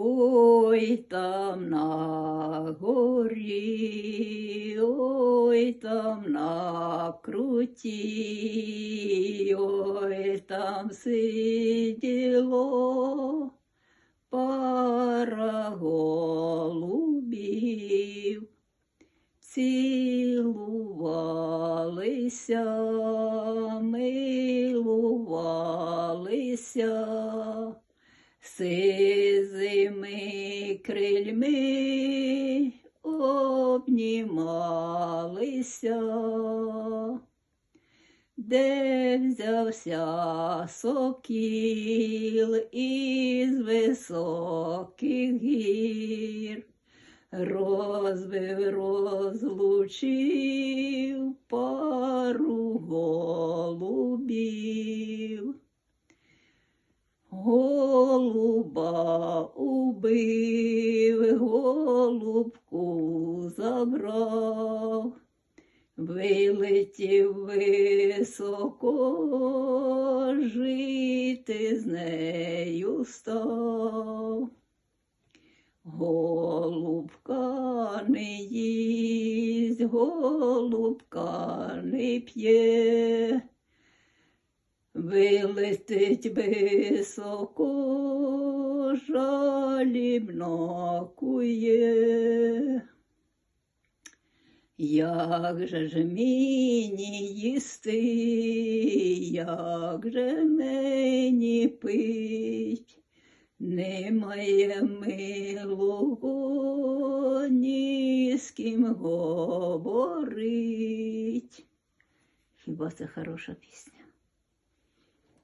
Ой там на горі, ой там на круті, ой там сиділо пара голубів, цілувалися, милувалися сизими крильми обнімалися, де взявся сокіл із високих гір, розбив, розлучив пару. Голуба убив, голубку забрав, вилетів високо, жити з нею став. Голубка не їсть, голубка не п'є. Вилетить високо, жалібно кує. Як же ж мені їсти, як же мені пить, немає милого, ні з ким говорить. Хіба це хороша пісня?